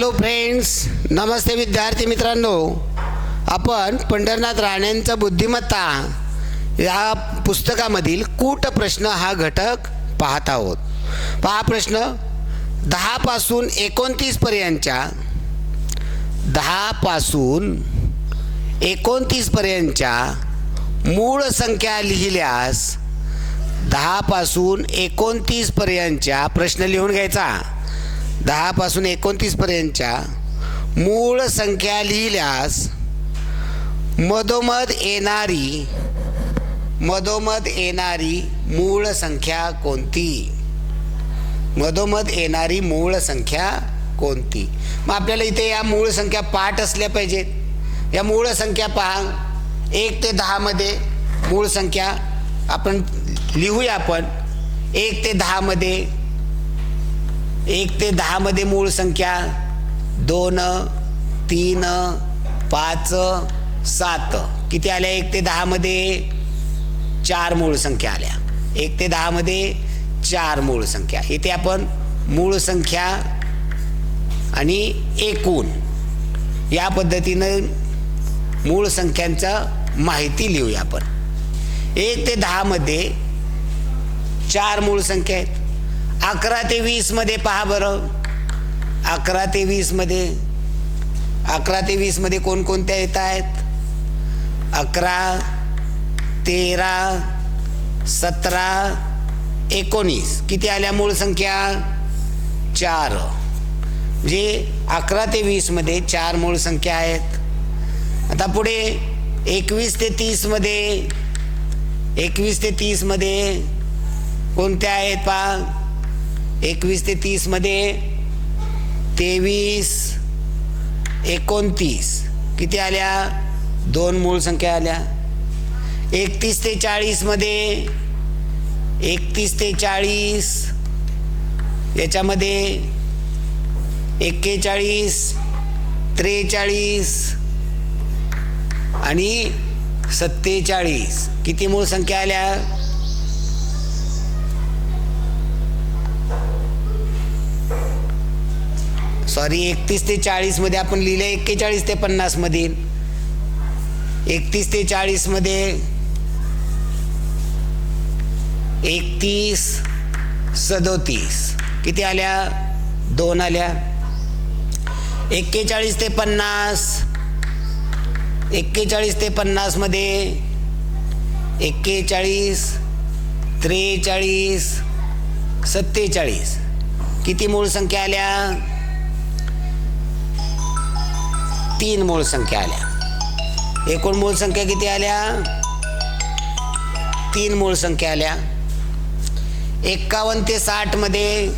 Hello friends नमस्ते विद्यार्थी मित्रांनो. आपण पंढरनाथ राणेंचा बुद्धिमत्ता या पुस्तकामधील कूट प्रश्न हा घटक पाहत आहोत. पहा प्रश्न दहापासून एकोणतीसपर्यंतच्या दहापासून एकोणतीसपर्यंतच्या मूळ संख्या लिहिल्यास दहापासून एकोणतीसपर्यंतच्या प्रश्न लिहून घ्यायचा. दहापासून एकोणतीसपर्यंतच्या मूळ संख्या लिहिल्यास मधोमध येणारी मधोमध येणारी मूळ संख्या कोणती? मधोमध येणारी मूळ संख्या कोणती? मग आपल्याला इथे या मूळ संख्या पाठ असल्या पाहिजेत. या मूळ संख्या पहा. एक ते दहामध्ये मूळ संख्या आपण लिहूया आपण. एक ते दहामध्ये एक ते दहामध्ये मूळ संख्या दोन तीन पाच सात. किती आल्या? एक ते दहामध्ये चार मूळ संख्या आल्या. एक ते दहामध्ये चार मूळ संख्या. इथे आपण मूळ संख्या आणि एकूण या पद्धतीनं मूळ संख्यांचा माहिती लिहूया आपण. एक ते दहामध्ये चार मूळ संख्या आहेत. अकरा ते वीसमध्ये पहा बरं. अकरा ते वीसमध्ये अकरा ते वीसमध्ये कोणकोणत्या येत आहेत? अकरा तेरा सतरा एकोणीस. किती आल्या मूळ संख्या? चार. म्हणजे अकरा ते वीसमध्ये चार मूळ संख्या आहेत. आता पुढे एकवीस ते तीसमध्ये एकवीस ते तीसमध्ये कोणत्या आहेत पा एकवीस ते तीसमध्ये तेवीस एकोणतीस. किती आल्या? दोन मूळ संख्या आल्या. एकतीस ते चाळीसमध्ये एकतीस ते चाळीस. याच्यामध्ये एक्केचाळीस त्रेचाळीस आणि सत्तेचाळीस. किती मूळ संख्या आल्या? सॉरी एकतीस ते चाळीसमध्ये आपण लिहिलं एक्केचाळीस ते पन्नासमधील एकतीस ते चाळीसमध्ये एकतीस सदोतीस. किती आल्या? दोन आल्या. एक्केचाळीस ते पन्नास. एक्केचाळीस ते पन्नासमध्ये एक्केचाळीस त्रेचाळीस सत्तेचाळीस. किती मूळ संख्या आल्या? तीन मूळ संख्या आल्या. एकूण मूळ संख्या किती आल्या? तीन मूळ संख्या आल्या. एक्कावन्न ते साठमध्ये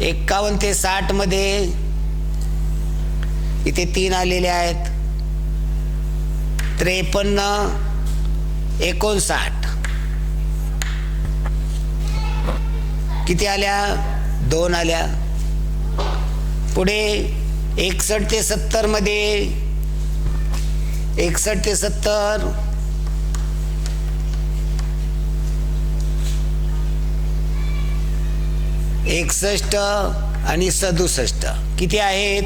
एक्कावन्न ते साठमध्ये इथे तीन आलेले आहेत. त्रेपन्न एकोणसाठ. किती आल्या? दोन आल्या. पुढे एकसष्ट ते सत्तरमध्ये. एकसष्ट ते सत्तर. एकसष्ट आणि सदुसष्ट. किती आहेत?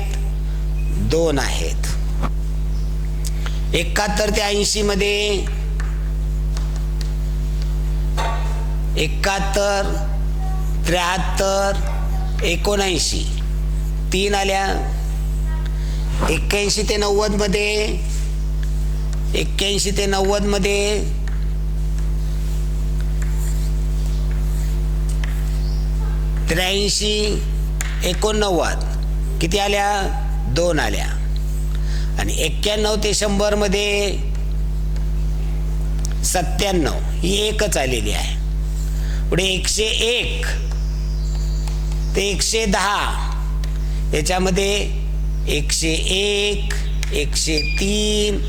दोन आहेत. एकाहत्तर ते ऐंशी मध्ये. एकाहत्तर त्र्याहत्तर एकोणऐंशी. तीन आल्या. एक्क्याऐंशी ते नव्वदमध्ये. एक्क्याऐंशी ते नव्वदमध्ये. त्र्याऐंशी एकोणनव्वद. किती आल्या? दोन आल्या. आणि एक्क्याण्णव ते शंभरमध्ये सत्त्याण्णव. ही एकच आलेली आहे. पुढे एकशे एक. ते एकशे दहा. याच्यामध्ये एकशे एक एकशे तीन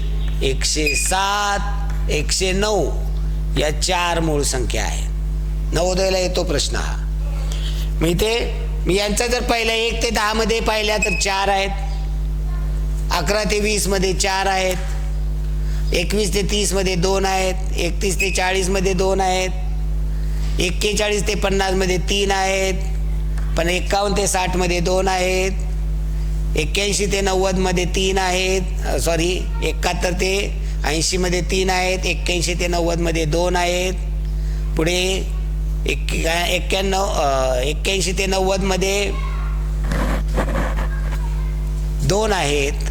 एकशे सात एकशे नऊ या चार मूळ संख्या आहेत. नवोदयला येतो प्रश्न हा. मी ते मी यांचा जर पाहिला एक ते दहामध्ये पाहिल्या तर चार आहेत. अकरा ते वीसमध्ये चार आहेत. एकवीस ते तीसमध्ये दोन आहेत. एकतीस ते चाळीसमध्ये दोन आहेत. एक्केचाळीस ते पन्नासमध्ये तीन आहेत. पण एक्कावन्न ते साठमध्ये दोन आहेत. एक्क्याऐंशी ते नव्वदमध्ये तीन आहेत. सॉरी एकाहत्तर ते ऐंशीमध्ये तीन आहेत. एक्क्याऐंशी ते नव्वदमध्ये दोन आहेत. पुढे एक एक्क्याण्णव एक्क्याऐंशी ते नव्वदमध्ये दोन आहेत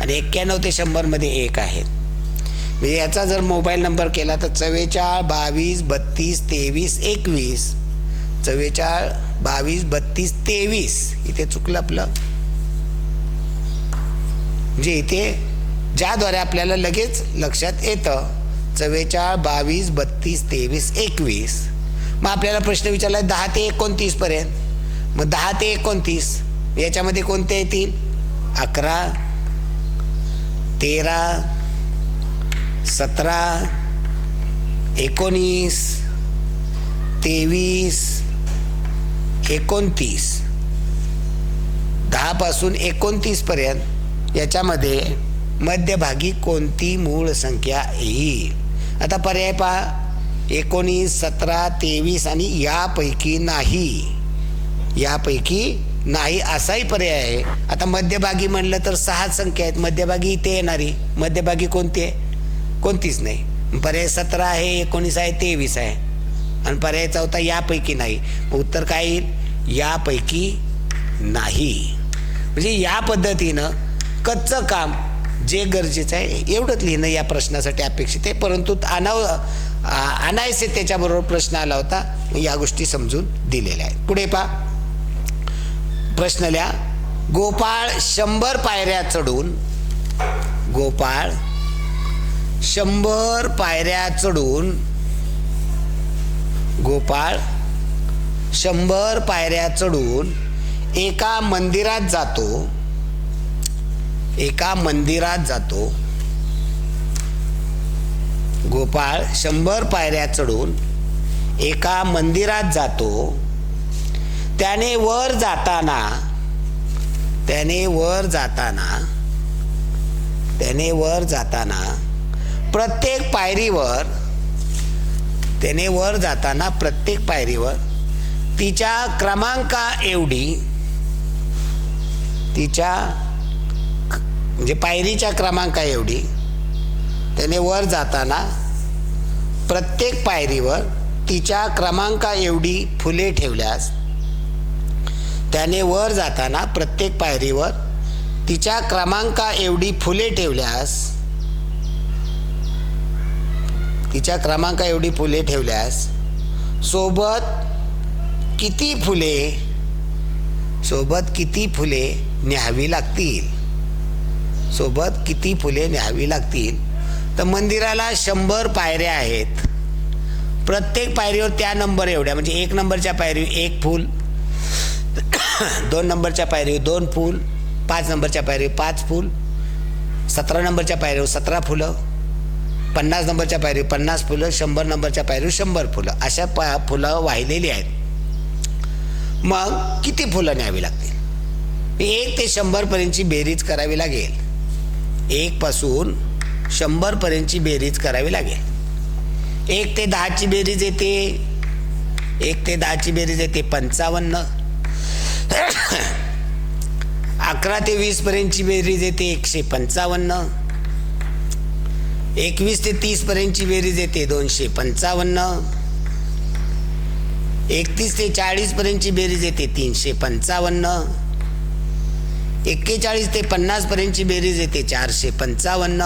आणि एक्क्याण्णव ते शंभरमध्ये एक आहेत. म्हणजे याचा जर मोबाईल नंबर केला तर चव्वेचाळ बावीस बत्तीस तेवीस एकवीस. चव्वेचाळ बावीस बत्तीस तेवीस. इथे चुकलं आपलं. जे इथे ज्याद्वारे आपल्याला लगेच लक्षात येतं चव्वेचाळ बावीस बत्तीस तेवीस एकवीस. मग आपल्याला प्रश्न विचारला दहा ते एकोणतीसपर्यंत मग दहा ते एकोणतीस याच्यामध्ये कोणते येतील? अकरा तेरा सतरा एकोणीस तेवीस एकोणतीस. दहापासून एकोणतीसपर्यंत याच्यामध्ये मध्यभागी कोणती मूळ संख्या येईल? आता पर्याय पहा. एकोणीस सतरा तेवीस आणि यापैकी नाही. यापैकी नाही असाही पर्याय आहे. आता मध्यभागी म्हणलं तर सहा संख्या आहेत. मध्यभागी इथे येणारी. मध्यभागी कोणती आहे? कोणतीच नाही. पर्याय सतरा आहे एकोणीस आहे तेवीस आहे. आणि पर्याय चौथा यापैकी नाही. उत्तर काय येईल? यापैकी नाही. म्हणजे या पद्धतीनं कच्चं काम जे गरजेचं आहे एवढंच लिहिणं या प्रश्नासाठी अपेक्षित आहे. परंतु अनाव अनायसे त्याच्याबरोबर प्रश्न आला होता या गोष्टी समजून दिलेल्या आहेत. पुढे पा प्रश्न लिहा. गोपाळ शंभर पायऱ्या चढून गोपाळ शंभर पायऱ्या चढून गोपाळ शंभर पायऱ्या चढून एका मंदिरात जातो. एका मंदिरात जातो. गोपाळ शंभर पायऱ्या चढून एका मंदिरात जातो. त्याने वर जाताना त्याने वर जाताना त्याने वर जाताना प्रत्येक पायरीवर त्याने वर जाताना प्रत्येक पायरीवर तिच्या क्रमांका एवढी तिच्या म्हणजे पायरीच्या क्रमांका एवढी त्याने वर जाताना प्रत्येक पायरीवर तिच्या क्रमांका एवढी फुले ठेवल्यास त्याने वर जाताना प्रत्येक पायरीवर तिच्या क्रमांका एवढी फुले ठेवल्यास तिच्या क्रमांका एवढी फुले ठेवल्यास सोबत किती फुले सोबत किती फुले न्यावी लागतील? सोबत किती फुले न्यावी लागतील? तर मंदिराला शंभर पायऱ्या आहेत. प्रत्येक पायरीवर त्या नंबर एवढ्या म्हणजे एक नंबरच्या पायरीवर एक फूल दोन नंबरच्या पायरीवर दोन फूल पाच नंबरच्या पायरीवर पाच फूल सतरा नंबरच्या पायरीवर सतरा फुलं पन्नास नंबरच्या पायरीवर पन्नास फुलं शंभर नंबरच्या पायरीवर शंभर फुलं अशा पा फुलं वाहिलेली आहेत. मग किती फुलं न्यावी लागतील? एक ते शंभरपर्यंतची बेरीज करावी लागेल. एकपासून शंभरपर्यंतची बेरीज करावी लागेल. एक ते दहाची बेरीज येते. एक ते दहाची बेरीज येते पंचावन्न. अकरा ते वीसपर्यंतची बेरीज येते एकशे पंचावन्न. एकवीस ते तीसपर्यंतची बेरीज येते दोनशे पंचावन्न. एकतीस ते चाळीसपर्यंतची बेरीज येते तीनशे पंचावन्न. एक्केचाळीस ते पन्नास पर्यंतची बेरीज येते चारशे पंचावन्न.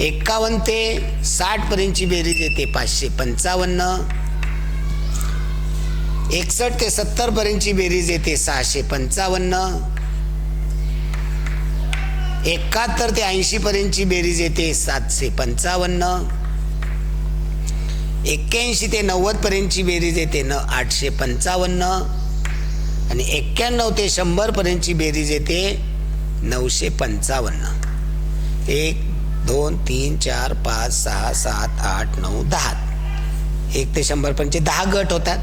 एक्कावन्न ते साठ पर्यंतची बेरीज येते पाचशे पंचावन्न. एकसष्ट ते सत्तर पर्यंतची बेरीज येते सहाशे पंचावन्न. एकाहत्तर ते ऐंशी पर्यंतची बेरीज येते सातशे पंचावन्न. एक्क्याऐंशी ते नव्वद पर्यंतची बेरीज येते न आठशे पंचावन्न. आणि एक्क्याण्णव ते शंभरपर्यंतची बेरीज येते नऊशे पंचावन्न. एक दोन तीन चार पाच सहा सात आठ नऊ दहा. एक ते शंभरपर्यंतचे दहा गट होतात.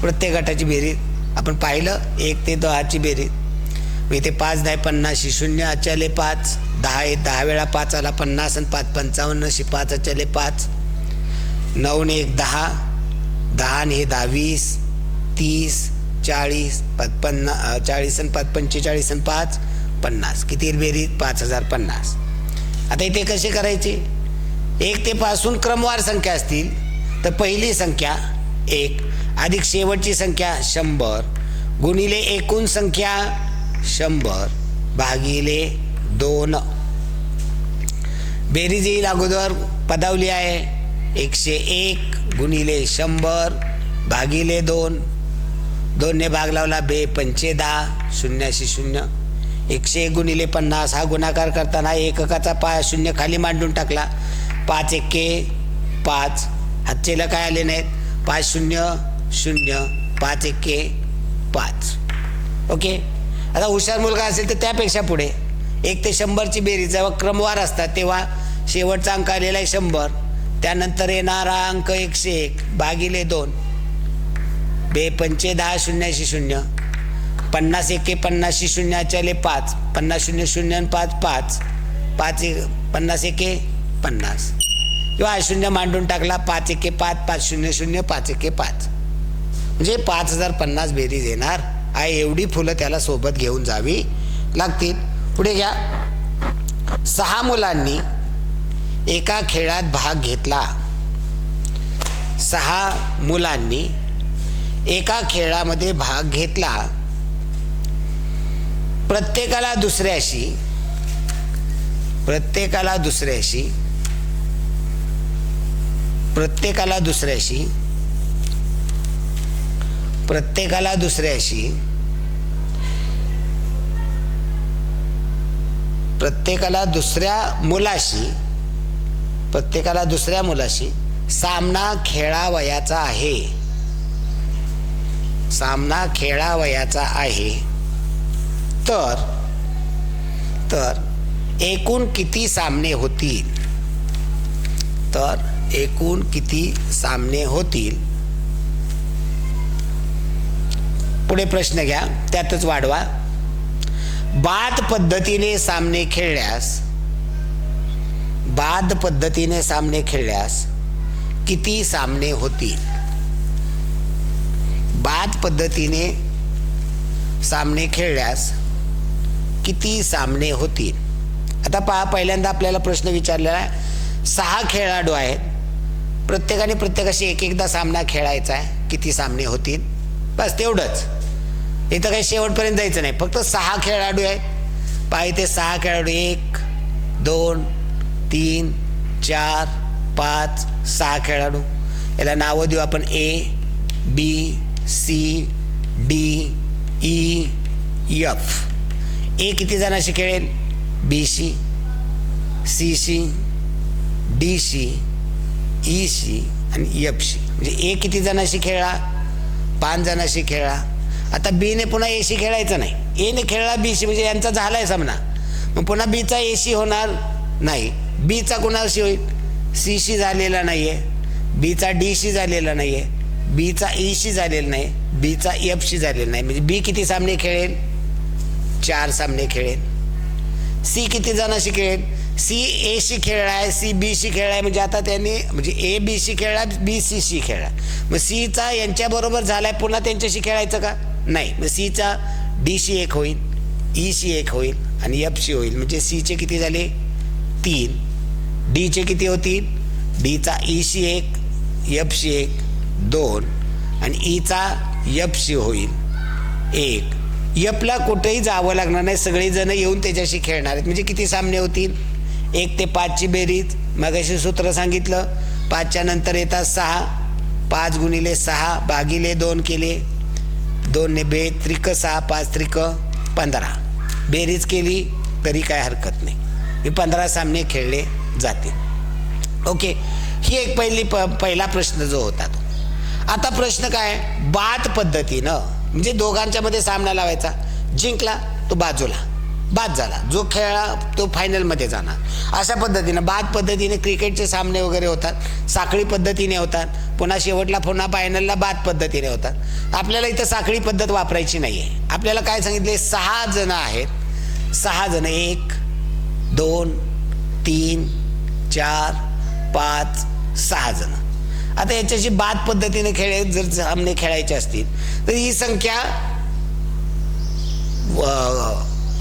प्रत्येक गटाची बेरीज आपण पाहिलं एक ते दहाची बेरीज. मग इथे पाच दहा पन्नासशी शून्य अचले पाच. दहा आहे दहा वेळा पाच आला पन्नास आणि पाच पंचावन्नशी पाच अचले पाच. नऊ ने एक दहा. दहा ने हे दहा वीस तीस चाळीस पाच पन्ना चाळीस आणि पाच पंचेचाळीस आणि पाच पन्नास. किती बेरीज? पाच हजार पन्नास. आता इथे कसे करायचे? एक ते पासून क्रमवार संख्या असतील तर पहिली संख्या एक अधिक शेवटची संख्या शंभर गुणिले एकूण संख्या शंभर भागिले दोन. बेरीज येईल अगोदर पदावली आहे एकशे एक गुणिले शंभर भागिले दोन. दोनने भाग लावला बे पंचे दहा शून्याशी शून्य. एकशे एक गुणिले पन्नास हा गुणाकार करताना एककाचा पा शून्य खाली मांडून टाकला. पाच एके पाच. हातचेला काय आले नाहीत? पाच शून्य शून्य पाच एके पाच. ओके? आता हुशार मुलगा असेल तर त्यापेक्षा पुढे. एक ते शंभरची बेरीज जेव्हा क्रमवार असतात तेव्हा शेवटचा अंक आलेला आहे शंभर. त्यानंतर येणारा अंक एकशे एक भागिले दोन. बे पंचे दहा शून्याशी शून्य. पन्नास एके पन्नासशी शून्याच्याले पाच. पन्नास शून्य शून्य आणि पाच पाच. पाच एक पन्नास एके पन्नास. किंवा हा शून्य मांडून टाकला पाच एके पाच पाच शून्य शून्य पाच एके पाच. म्हणजे पाच हजार पन्नास बेरीज येणार. आहे एवढी फुलं त्याला सोबत घेऊन जावी लागतील. पुढे घ्या. सहा मुलांनी एका खेळात भाग घेतला. सहा मुलांनी एका खेळामध्ये भाग घेतला. प्रत्येकाला दुसऱ्याशी प्रत्येकाला दुसऱ्याशी प्रत्येकाला दुसऱ्याशी प्रत्येकाला दुसऱ्याशी प्रत्येकाला दुसऱ्या मुलाशी प्रत्येकाला दुसऱ्या मुलाशी सामना खेळावयाचा आहे. सामना खेळावयाचा आहे. तर तर एकूण किती सामने होतील? तर एकूण किती सामने होतील? पुढे प्रश्न घ्या त्यातच वाढवा. बाद पद्धतीने सामने खेळल्यास बाद पद्धतीने सामने खेळल्यास किती सामने होतील? बाद पद्धतीने सामने खेळल्यास किती सामने होतील? आता पहा पहिल्यांदा आपल्याला प्रश्न विचारलेला आहे सहा खेळाडू आहेत. प्रत्येकाने प्रत्येकाशी एक एकदा सामना खेळायचा आहे किती सामने होतील? बस तेवढंच. इथं काही शेवटपर्यंत जायचं नाही फक्त सहा खेळाडू आहेत. पहा इथे सहा खेळाडू एक दोन तीन चार पाच सहा खेळाडू. याला नावं देऊ आपण A B C D E F A किती जणांशी खेळेल B C C C D C E C आणि एफ सी म्हणजे ए किती जणांशी खेळला पाच जणांशी खेळला आता बीने पुन्हा एशी खेळायचं नाही. एने खेळला बीशी म्हणजे यांचा झाला आहे सामना. मग पुन्हा बीचा एशी होणार नाही. बीचा कुणाशी होईल? सीशी झालेला नाही आहे बीचा डीशी झालेला नाही आहे बीचा ईशी e झालेला नाही. बीचा एफशी झालेला नाही. म्हणजे बी किती सामने खेळेल? चार सामने खेळेल. सी किती जणांशी खेळेल? सी एशी खेळलाय सी बीशी खेळलाय. म्हणजे आता त्यांनी म्हणजे ए बीशी खेळला बी सी शी खेळला. मग सीचा यांच्याबरोबर झालाय पुन्हा त्यांच्याशी खेळायचं का? नाही. मग सीचा डीशी एक होईल e ईशी एक होईल आणि एफशी होईल. म्हणजे सीचे किती झाले? तीन. डीचे किती होतील? डीचा ईशी e एक एफशी एक. दोन. आणि ईचा यपशी होईल. एक. यपला कुठेही जावं लागणार नाही. सगळेजण येऊन त्याच्याशी खेळणार आहेत. म्हणजे किती सामने होतील? एक ते पाचची बेरीज. मगाशी सूत्र सांगितलं. पाचच्या नंतर येतात सहा. पाच गुणिले सहा भागिले दोन केले. दोनने बे त्रिक सहा पाच त्रिक पंधरा. बेरीज केली तरी काय हरकत नाही. हे पंधरा सामने खेळले जातील. ओके. ही एक पहिली प पहिला प्रश्न जो होता तो. आता प्रश्न काय? बाद पद्धतीनं. म्हणजे दोघांच्या मध्ये सामना लावायचा. जिंकला तो बाजूला. बाद झाला. जो खेळला तो फायनलमध्ये जाणार. अशा पद्धतीनं बाद पद्धतीने क्रिकेटचे सामने वगैरे होतात. साखळी पद्धतीने होतात. पुन्हा शेवटला पुन्हा फायनलला बाद पद्धतीने होतात. आपल्याला इथं साखळी पद्धत वापरायची नाही आहे आपल्याला काय सांगितले? सहा जण आहेत. सहा जण. एक दोन तीन चार पाच सहा जण. आता याच्याशी बाद पद्धतीने खेळ जर सामने खेळायचे असतील तर ही संख्या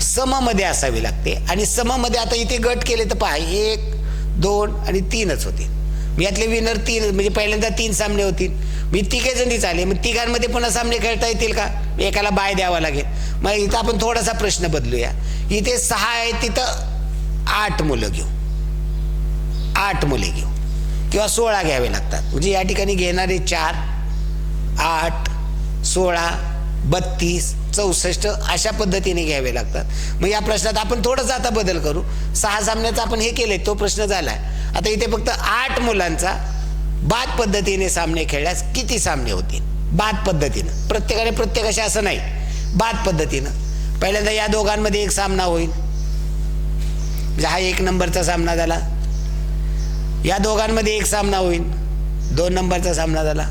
सममध्ये असावी लागते. आणि सममध्ये आता इथे गट केले तर पहा एक दोन आणि तीनच होतील. मी यातले विनर तीन म्हणजे पहिल्यांदा तीन सामने होतील. मी तिघे जणीच आले मग तिघांमध्ये पुन्हा सामने खेळता येतील का? एकाला बाय द्यावा लागेल. मग इथं आपण थोडासा प्रश्न बदलूया. इथे सहा आहे तिथं आठ मुलं घेऊ. आठ मुले घेऊ. किंवा सोळा घ्यावे लागतात. म्हणजे या ठिकाणी घेणारे चार आठ सोळा बत्तीस चौसष्ट अशा पद्धतीने घ्यावे लागतात. मग या प्रश्नात आपण थोडंसं आता बदल करू. सहा सामन्याचा आपण हे केले तो प्रश्न झालाय. आता इथे फक्त आठ मुलांचा बाद पद्धतीने सामने खेळल्यास किती सामने होतील? बाद पद्धतीनं. प्रत्येकाने प्रत्येकाशी असं नाही. बाद पद्धतीनं. पहिल्यांदा या दोघांमध्ये एक सामना होईल. म्हणजे हा एक नंबरचा सामना झाला. या दोघांमध्ये एक सामना होईल. दोन नंबरचा सामना झाला.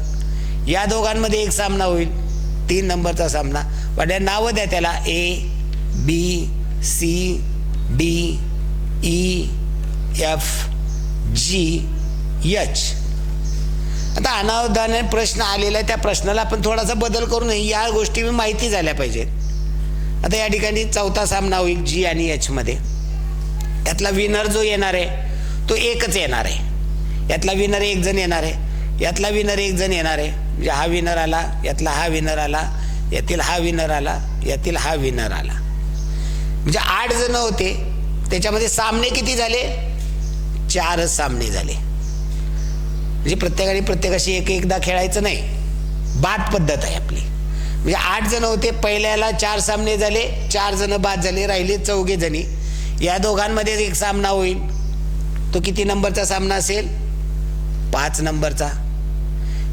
या दोघांमध्ये एक सामना होईल. तीन नंबरचा सामना. वाट्या नावं द्या त्याला. A B C D E F G H. आता अनावधाने प्रश्न आलेला आहे. त्या प्रश्नाला आपण थोडासा बदल करू नये. या गोष्टी मी माहिती झाल्या पाहिजेत. आता या ठिकाणी चौथा सामना होईल. जी आणि एचमध्ये त्यातला विनर जो येणार आहे तो एकच येणार आहे. यातला विनर एक जण येणार आहे. यातला विनर एक जण येणार आहे. म्हणजे हा विनर आला यातला हा विनर आला यातील हा विनर आला यातील हा विनर आला. म्हणजे आठ जण होते. त्याच्यामध्ये सामने किती झाले? चारच सामने झाले. म्हणजे प्रत्येकाने प्रत्येकाशी एक एकदा खेळायचं नाही. बाद पद्धत आहे आपली. म्हणजे आठ जण होते पहिल्याला चार सामने झाले चार जण बाद झाले राहिले चौघे जणी. या दोघांमध्ये एक सामना होईल. तो किती नंबरचा सामना असेल? पाच नंबरचा.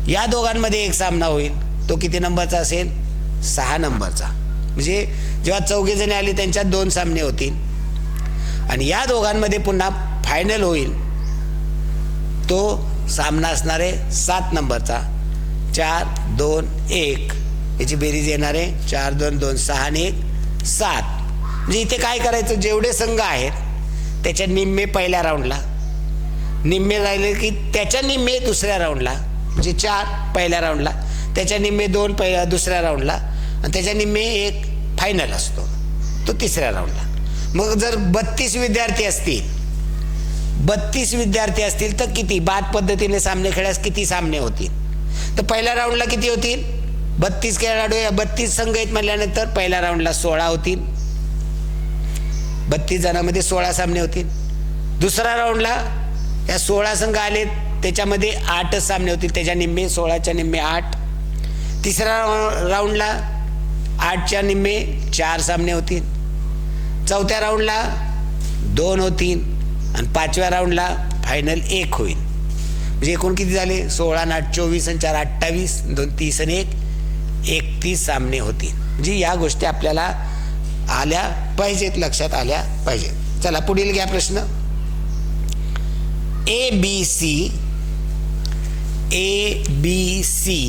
या दोघांमध्ये एक सामना होईल. तो किती नंबरचा असेल? सहा नंबरचा. म्हणजे जेव्हा चौघेजणी आली आले त्यांच्यात दोन सामने होतील. आणि या दोघांमध्ये पुन्हा फायनल होईल. तो सामना असणार आहे सात नंबरचा. चार दोन एक. याची बेरीज येणार आहे. चार दोन दोन सहा आणि एक सात. म्हणजे इथे काय करायचं? जेवढे संघ आहेत त्याच्या निम्मे पहिल्या राऊंडला निम्मे राहिले की त्याच्या निम्मे दुसऱ्या राऊंडला म्हणजे चार पहिल्या राऊंडला त्याच्या निम्मे दोन पहिल्या दुसऱ्या राऊंडला आणि त्याच्या निम्मे एक फायनल असतो तो तिसऱ्या राऊंडला मग जर बत्तीस विद्यार्थी असतील बत्तीस विद्यार्थी असतील तर किती? बाद पद्धतीने सामने खेळल्यास किती सामने होतील? तर पहिल्या राऊंडला किती होतील? बत्तीस खेळाडू या बत्तीस संघ आहेत म्हटल्यानंतर पहिल्या राऊंडला सोळा होतील. बत्तीस जणांमध्ये सोळा सामने होतील. दुसऱ्या राऊंडला या सोळा संघ आले त्याच्यामध्ये आठच सामने होतील. त्याच्या निम्मे सोळाच्या निम्मे आठ. तिसऱ्या राऊंडला आठच्या निम्मे चार सामने होतील. चौथ्या राऊंडला दोन होतील. आणि पाचव्या राऊंडला फायनल एक होईल. म्हणजे एकूण किती झाले? सोळा आणि आठ चोवीस आणि चार अठ्ठावीस. दोन तीस आणि एक. एकतीस सामने होतील. म्हणजे या गोष्टी आपल्याला आल्या पाहिजेत लक्षात आल्या पाहिजेत. चला पुढील घ्या प्रश्न. A B C A B C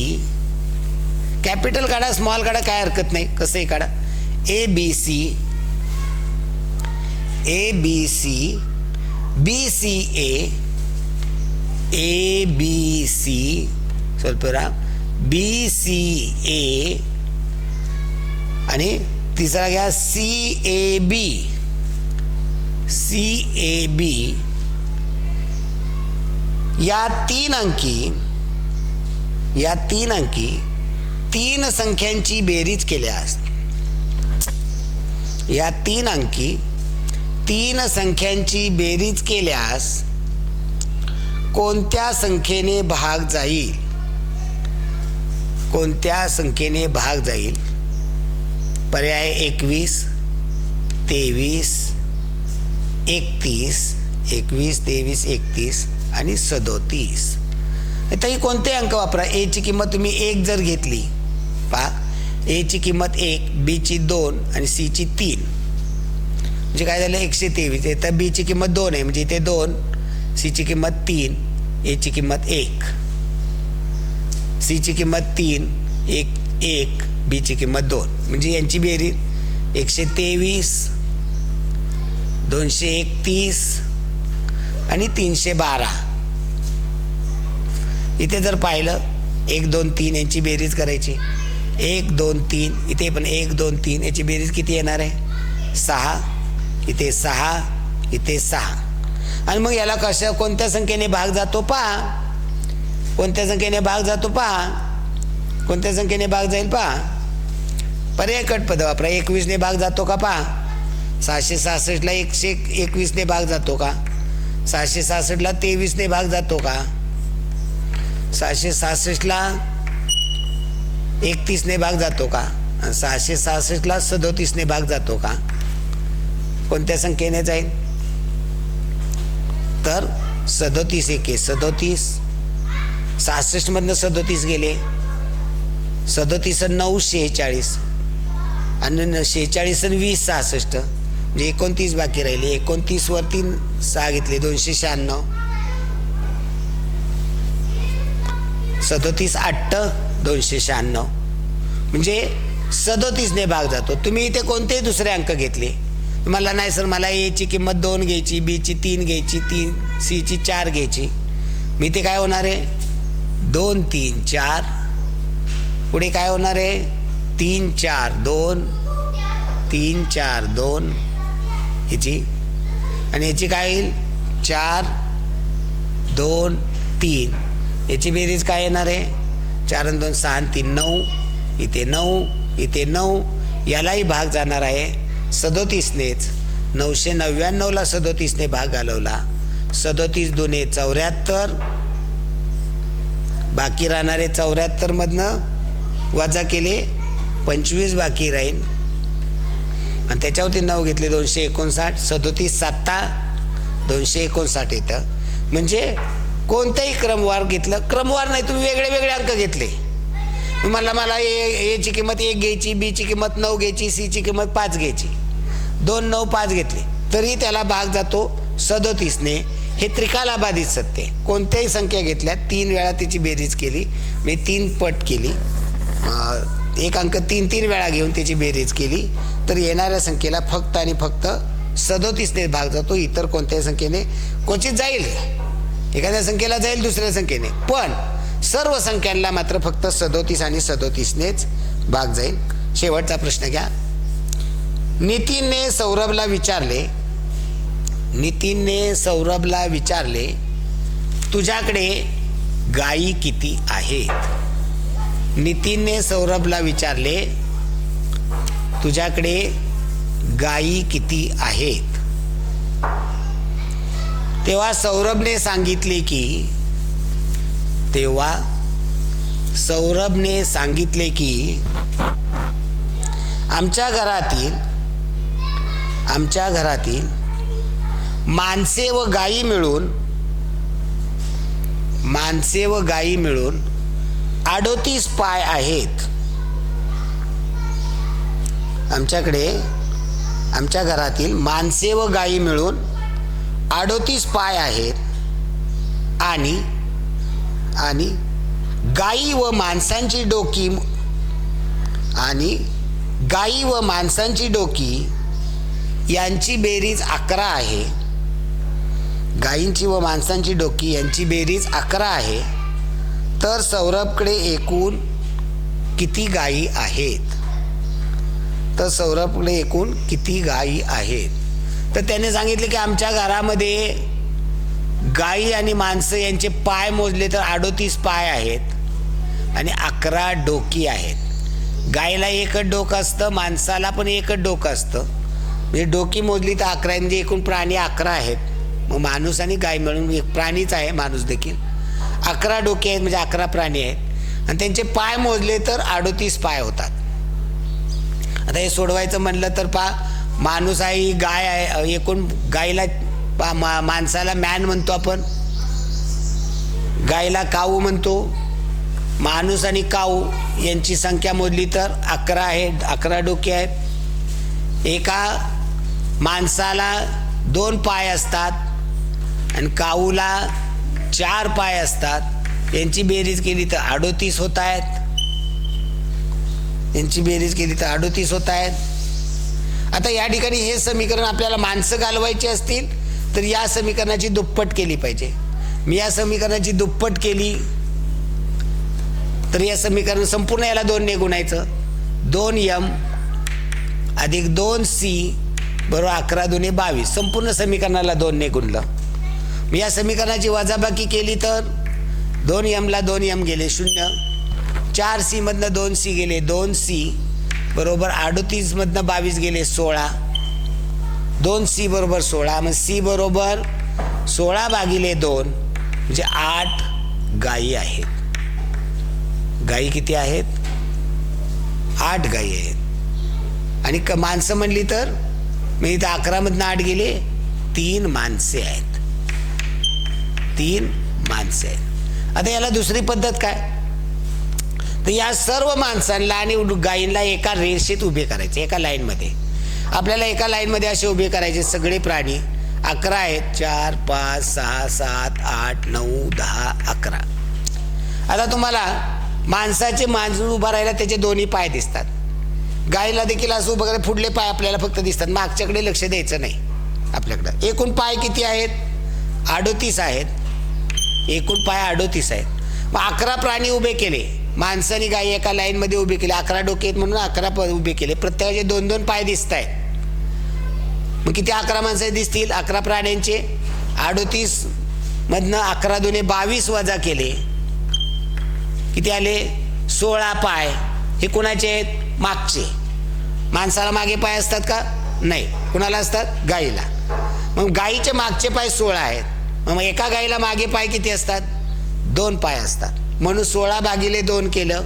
capital काढा स्मॉल काढा काय हरकत नाही. कसंही काढा. A B C A B C B C A A B C स्वल्प बी सी ए आणि तिसरा घ्या C A B C A बी या तीन अंकी या तीन अंकी तीन संख्यांची बेरीज केल्यास या तीन अंकी तीन संख्यांची बेरीज केल्यास कोणत्या संख्येने भाग जाईल? कोणत्या संख्येने भाग जाईल? पर्याय एकवीस तेवीस एकतीस एकवीस तेवीस एकतीस. आणि सदोतीस. तरी कोणते अंक वापरा? एची किंमत तुम्ही एक जर घेतली पहा. एची किंमत एक बीची दोन आणि सीची तीन. म्हणजे काय झालं? एकशे तेवीस. तर बीची किंमत दोन आहे. म्हणजे इथे दोन सीची किंमत तीन एची किंमत एक. सीची किंमत तीन एक एक बीची किंमत दोन. म्हणजे यांची बेरीज एकशे तेवीस दोनशे एकतीस आणि तीनशे बारा. इथे जर पाहिलं एक दोन तीन यांची बेरीज करायची. एक दोन तीन इथे पण एक दोन तीन याची बेरीज किती येणार आहे? सहा. इथे सहा इथे सहा. आणि मग याला कशा कोणत्या संख्येने भाग जातो पहा. कोणत्या संख्येने भाग जातो पहा. कोणत्या संख्येने भाग जाईल पहा. पर्याय कटपद वापरा. एकवीसने भाग जातो का पहा. सहाशे सहासष्टला एकशे एकवीसने भाग जातो का? सहाशे सहासष्टला तेवीसने भाग जातो का? सहाशे सहासष्टला एकतीसने भाग जातो का? आणि सहाशे सहासष्टला सदोतीसने भाग जातो का? कोणत्या संख्येने जाईल तर सदोतीस एके सदोतीस सहासष्टमधनं सदोतीस गेले. सदोतीस नऊ शेहेचाळीस आणि शेहेचाळीस वीस सहासष्ट. म्हणजे एकोणतीस बाकी राहिले. एकोणतीस वरती सहा घेतले. दोनशे शहाण्णव. सदोतीस आठ दोनशे शहाण्णव. म्हणजे सदोतीसने भाग जातो. तुम्ही इथे कोणतेही दुसरे अंक घेतले. तुम्हाला नाही सर मला एची किंमत दोन घ्यायची बीची तीन घ्यायची तीन सीची चार घ्यायची. मी ते काय होणार आहे? दोन तीन चार. पुढे काय होणार आहे? तीन चार दोन. तीन चार दोन. ह्याची. आणि याची काय येईल? चार दोन तीन. याची बेरीज काय येणार आहे? चार आणि दोन सहा आणि तीन नऊ. इथे नऊ इथे नऊ. यालाही भाग जाणार आहे सदोतीसनेच. नऊशे नव्याण्णवला सदोतीसने भाग घालवला. सदोतीस दोन्ही चौऱ्याहत्तर. बाकी राहणारे चौऱ्याहत्तरमधनं वजा केले पंचवीस बाकी राहील आणि त्याच्यावरती नऊ घेतले दोनशे एकोणसाठ सदोतीस सत्ता दोनशे एकोणसाठ येतं म्हणजे कोणताही क्रमवार घेतलं क्रमवार नाही तुम्ही वेगळे वेगळे अंक घेतले. मला मला ए एची किंमत एक घ्यायची बीची किंमत नऊ घ्यायची सीची किंमत पाच घ्यायची. दोन नऊ पाच घेतले. तरी त्याला भाग जातो सदोतीसने. हे त्रिकालाबाधित सत्य कोणत्याही संख्या घेतल्या तीन वेळा तिची बेरीज केली. मी तीन पट केली. एक अंक तीन तीन वेळा घेऊन त्याची बेरीज केली. तर येणाऱ्या संख्येला फक्त आणि फक्त सदोतीसने भाग जातो. इतर कोणत्याही संख्येने क्वचित जाईल. एखाद्या संख्येला जाईल दुसऱ्या संख्येने. पण सर्व संख्यांना मात्र फक्त सदोतीस आणि सदोतीसनेच भाग जाईल. शेवटचा प्रश्न घ्या. नितीनने सौरभला विचारले नितीनने सौरभला विचारले तुझ्याकडे गायी किती आहेत? नितीनने सौरभला विचारले तुझ्याकडे गायी किती आहेत? तेव्हा सौरभने सांगितले की तेव्हा सौरभने सांगितले की आमच्या घरातील आमच्या घरातील माणसे व गायी मिळून माणसे व गायी मिळून अडोतीस पाय आहेत. आमच्याकडे आमच्या घरातील माणसे व गायी मिळून अडोतीस पाय आहेत आणि आणि गायी व माणसांची डोकी आणि गायी व माणसांची डोकी यांची बेरीज अकरा आहे. गायींची व माणसांची डोकी यांची बेरीज अकरा आहे. तर सौरभकडे एकूण किती गायी आहेत? तर सौरभकडे एकूण किती गायी आहेत? तर त्याने सांगितले की आमच्या घरामध्ये गायी आणि माणसं यांचे पाय मोजले तर अडोतीस पाय आहेत आणि अकरा डोकी आहेत. गायीला एकच डोकं असतं माणसाला पण एकच डोकं असतं. म्हणजे डोकी मोजली तर अकरा म्हणजे एकूण प्राणी अकरा आहेत. मग माणूस आणि गाय मिळून एक प्राणीच आहे माणूस देखील. अकरा डोके आहेत म्हणजे अकरा प्राणी आहेत. आणि त्यांचे पाय मोजले तर अडोतीस पाय होतात. आता हे सोडवायचं म्हणलं तर पा माणूस आहे ही गाय आहे एकूण गायीला पा मा माणसाला मॅन म्हणतो आपण. गायीला काऊ म्हणतो. माणूस आणि काऊ यांची संख्या मोजली तर अकरा आहे अकरा डोके आहेत. एका माणसाला दोन पाय असतात आणि काऊला चार पाय असतात. यांची बेरीज केली तर अडोतीस होत आहेत. यांची बेरीज केली तर अडोतीस होत आहेत. आता या ठिकाणी हे समीकरण आपल्याला माणसं घालवायची असतील तर या समीकरणाची दुप्पट केली पाहिजे. मी या समीकरणाची दुप्पट केली तर या समीकरण संपूर्ण याला दोनने गुणायचं. दोन यम अधिक दोन सी बरोबर अकरा दोन्ही बावीस. संपूर्ण समीकरणाला दोनने गुणलं. मी या समीकरणाची वजाबाकी केली तर? दोन यमला दोन यम गेले शून्य. चार सीमधनं दोन सी गेले दोन सी बरोबर अडोतीसमधनं बावीस गेले सोळा. दोन सी बरोबर सोळा मग सी बरोबर सोळा भागिले दोन म्हणजे आठ गायी आहेत. गायी किती आहेत? आठ गायी आहेत. आणि क माणसं म्हणली तर? मी इथं अकरामधनं आठ गेले तीन माणसे आहेत. तीन माणसे आहेत. आता याला दुसरी पद्धत काय? तर या सर्व माणसांना आणि गायींना एका रेषेत उभे करायचे एका लाईनमध्ये. आपल्याला एका लाईनमध्ये असे उभे करायचे सगळे प्राणी अकरा आहेत. चार पाच सहा सात आठ नऊ दहा अकरा. आता तुम्हाला माणसाचे माणूस उभा राहायला त्याचे दोन्ही पाय दिसतात. गायीला देखील असं उभं करायला पुढले पाय आपल्याला फक्त दिसतात. मागच्याकडे लक्ष द्यायचं नाही आपल्याकडं. एकूण पाय किती आहेत? अडोतीस आहेत. एकूण पाय अडोतीस आहेत. मग अकरा प्राणी उभे केले. माणसाने गाई एका लाईनमध्ये उभे केले. अकरा डोके आहेत म्हणून अकरा उभे केले. प्रत्येकाचे दोन दोन पाय दिसत आहेत मग किती अकरा माणसं दिसतील? अकरा प्राण्यांचे. अडोतीस मधनं अकरा दोन्ही बावीस वजा केले. किती आले? सोळा पाय. हे कुणाचे आहेत? मागचे. माणसाला मागे पाय असतात का? नाही. कुणाला असतात? गाईला. मग गाईचे मागचे पाय सोळा आहेत. मग एका गाईला मागे पाय किती असतात? दोन पाय असतात. म्हणून सोळा भागिले दोन केलं.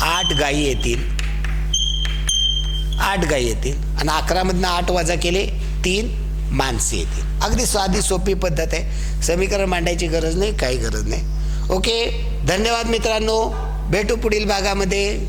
आठ गायी येतील. आठ गायी येतील. आणि अकरामधनं आठ वजा केले तीन माणसे येतील. अगदी साधी सोपी पद्धत आहे. समीकरण मांडायची गरज नाही काही गरज नाही. ओके? धन्यवाद मित्रांनो. भेटू पुढील भागामध्ये.